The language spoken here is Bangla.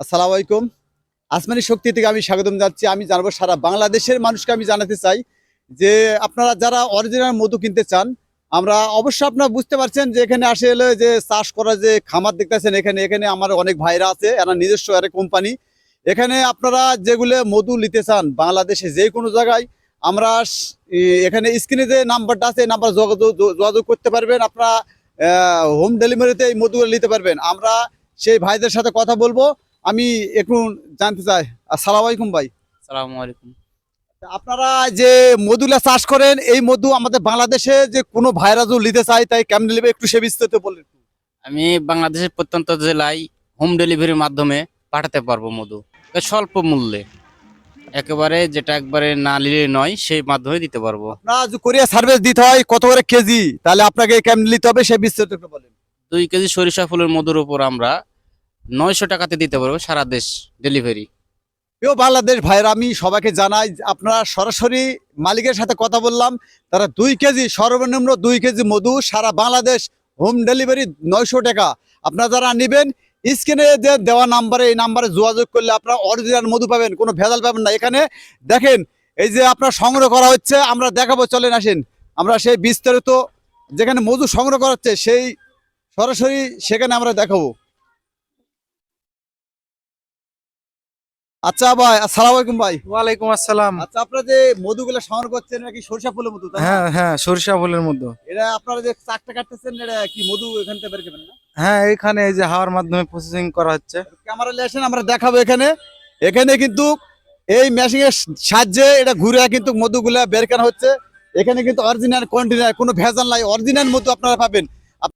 আসসালামু আলাইকুম। আসমানি শক্তি থেকে আমি স্বাগতম যাচ্ছি আমি জানব সারা বাংলাদেশের মানুষকে আমি জানাতে চাই যে আপনারা যারা অরিজিনাল মধু কিনতে চান, আমরা অবশ্য আপনারা বুঝতে পারছেন যে এখানে আসে এলে যে চাষ করা যে খামার দেখতেছেন এখানে এখানে আমার অনেক ভাইরা আছে, এরা নিজস্ব একটা কোম্পানি এখানে আপনারা যেগুলো মধু নিতে চান, বাংলাদেশে যে কোনো জায়গায় আমরা এখানে স্ক্রিনে যে নাম্বারটা আছে নাম্বার যোগাযোগ করতে পারবেন। আপনারা হোম ডেলিভারিতে এই মধুগুলো নিতে পারবেন। আমরা সেই ভাইদের সাথে কথা বলব। আমি একটু জানতে চাই আসসালামু আলাইকুম ভাই। সালামু আলাইকুম। আপনারা যে মধুলা চাষ করেন এই মধু আমাদের বাংলাদেশে যে কোনো ভাইরাস নিতে চাই তাই কেমন নেবে একটু সে বিস্তারিত বললেন আমি বাংলাদেশের প্রত্যন্ত জেলায় হোম ডেলিভারির মাধ্যমে পাঠাতে পারব মধু স্বল্প মূল্যে। একেবারে যেটা একবারে না নিলে নয় সেই মাধ্যমে দিতে পারব। যে কোরিয়া সার্ভিস দিতে হয় কত করে কেজি? তাহলে আপনাকে কেমন নিতে হবে সে বিস্তারিত বলেন। দুই কেজি সরিষা ফুলের মধুর উপর আমরা নয়শো টাকাতে দিতে পারব সারা দেশ ডেলিভারি প্রিয় বাংলাদেশ ভাইয়ের, আমি সবাইকে জানাই, আপনারা সরাসরি মালিকের সাথে কথা বললাম, তারা দুই কেজি, সর্বনিম্ন দুই কেজি মধু সারা বাংলাদেশ হোম ডেলিভারি নয়শো টাকা। আপনারা যারা নেবেন, স্ক্রিনে যে দেওয়া নাম্বারে, এই নাম্বারে যোগাযোগ করলে আপনারা অরিজিনাল মধু পাবেন, কোনো ভেজাল পাবেন না। এখানে দেখেন, এই যে আপনার সংগ্রহ করা হচ্ছে, আমরা দেখাবো, চলেন আসেন। আমরা সেই বিস্তারিত যেখানে মধু সংগ্রহ করা হচ্ছে, সেই সরাসরি সেখানে আমরা দেখাবো। আচ্ছা ভাই আসসালামু আলাইকুম ভাই। ওয়ালাইকুম আসসালাম। আচ্ছা আপনারা যে মধুগুলো সংগ্রহ করছেন নাকি সরিষা ফুলের মধু হ্যাঁ হ্যাঁ সরিষা ফুলের মধ্যে এটা আপনারা যে চাকটা কাটতেছেন এটা কি মধু এখান থেকে বের করবেন না? হ্যাঁ এখানে এই যে হাওয়ার মাধ্যমে প্রসেসিং করা হচ্ছে। ক্যামেরা আসেন আমরা দেখাবো এখানে। এখানে কিন্তু এই মেশিং এর সাহায্যে এটা ঘুরে কিন্তু মধুগুলা বের করা হচ্ছে। এখানে কিন্তু অরিজিনাল কন্টিনার কোনো ভেজাল নাই। অরিজিনাল মধু আপনারা পাবেন।